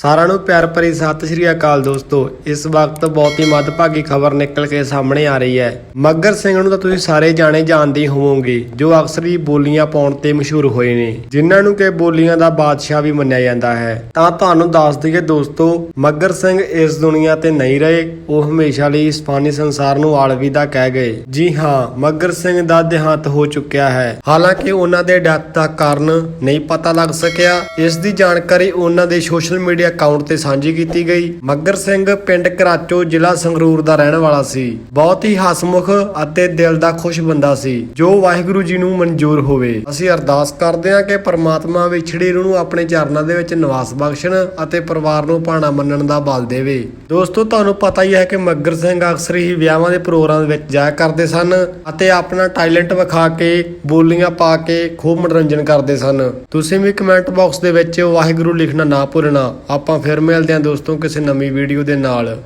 ਸਾਰਿਆਂ ਨੂੰ ਪਿਆਰ ਭਰੀ ਸਤਿ ਸ਼੍ਰੀ ਅਕਾਲ ਦੋਸਤੋ, ਇਸ ਵਕਤ ਬਹੁਤ ਹੀ ਮੱਦਭਾਗੀ ਖਬਰ ਨਿਕਲ ਕੇ ਸਾਹਮਣੇ ਆ ਰਹੀ ਹੈ। ਮੱਗਰ ਸਿੰਘ ਨੂੰ ਤਾਂ ਤੁਸੀਂ ਸਾਰੇ ਜਾਣੇ ਜਾਣਦੇ ਹੋਵੋਗੇ, ਜੋ ਅਕਸਰ ਹੀ ਬੋਲੀਆਂ ਪਾਉਣ ਤੇ ਮਸ਼ਹੂਰ ਹੋਏ ਨੇ, ਜਿਨ੍ਹਾਂ ਨੂੰ ਕਿ ਬੋਲੀਆਂ ਦਾ ਬਾਦਸ਼ਾਹ ਵੀ ਮੰਨਿਆ ਜਾਂਦਾ ਹੈ। ਤਾਂ ਤੁਹਾਨੂੰ ਦੱਸ ਦਈਏ ਦੋਸਤੋ ਮੱਗਰ ਸਿੰਘ ਇਸ ਦੁਨੀਆ ਤੇ ਨਹੀਂ ਰਹੇ, ਉਹ ਹਮੇਸ਼ਾ ਲਈ ਇਸ ਫਾਨੀ ਸੰਸਾਰ ਨੂੰ ਆਲਵਿਦਾ ਕਹਿ ਗਏ। ਜੀ ਹਾਂ ਮੱਗਰ ਸਿੰਘ ਦਾ ਦੇਹਾਂਤ ਹੋ ਚੁੱਕਿਆ ਹੈ। ਹਾਲਾਂਕਿ ਉਹਨਾਂ ਦੇ ਡੈਥ ਦਾ ਕਾਰਨ ਨਹੀਂ ਪਤਾ ਲੱਗ ਸਕਿਆ, ਇਸ ਦੀ ਜਾਣਕਾਰੀ ਉਹਨਾਂ ਦੇ ਸੋਸ਼ਲ ਮੀਡੀਆ ਅਕਾਊਂਟ ਤੇ ਸਾਂਝੀ ਕੀਤੀ ਗਈ। ਮੱਗਰ ਸਿੰਘ ਪਿੰਡ ਕਰਾਚੋ ਜ਼ਿਲ੍ਹਾ ਸੰਗਰੂਰ ਦਾ ਰਹਿਣ ਵਾਲਾ ਸੀ। ਬਹੁਤ ਹੀ ਹਸਮੁਖ ਅਤੇ ਦਿਲ ਦਾ ਖੁਸ਼ ਬੰਦਾ ਸੀ, ਜੋ ਵਾਹਿਗੁਰੂ ਜੀ ਨੂੰ ਮਨਜ਼ੂਰ ਹੋਵੇ। ਅਸੀਂ ਅਰਦਾਸ ਕਰਦੇ ਹਾਂ ਕਿ ਪਰਮਾਤਮਾ ਵਿਛੜੀ ਰੂਹ ਨੂੰ ਆਪਣੇ ਚਰਨਾਂ ਦੇ ਵਿੱਚ ਨਿਵਾਸ ਬਖਸ਼ਣ ਅਤੇ ਪਰਿਵਾਰ ਨੂੰ ਭਾਣਾ ਮੰਨਣ ਦਾ ਬਲ ਦੇਵੇ। ਦੋਸਤੋ, ਤੁਹਾਨੂੰ ਪਤਾ ਹੀ ਹੈ ਕਿ ਮੱਗਰ ਸਿੰਘ ਅਕਸਰ ਹੀ ਵਿਆਹਾਂ ਦੇ ਪ੍ਰੋਗਰਾਮ ਵਿੱਚ ਜਾਇਆ ਕਰਦੇ ਸਨ ਅਤੇ ਆਪਣਾ ਟੈਲੈਂਟ ਵਿਖਾ ਕੇ, ਬੋਲੀਆਂ ਪਾ ਕੇ, ਖੂਬ ਮਨੋਰੰਜਨ ਕਰਦੇ ਸਨ। ਤੁਸੀਂ ਵੀ ਕਮੈਂਟ ਬਾਕਸ ਦੇ ਵਿੱਚ ਵਾਹਿਗੁਰੂ ਲਿਖਣਾ ਨਾ ਭੁੱਲਣਾ। ਆਪਾਂ ਫਿਰ ਮਿਲਦੇ ਹਾਂ ਦੋਸਤੋ ਕਿਸੇ ਨਵੀਂ ਵੀਡੀਓ ਦੇ ਨਾਲ।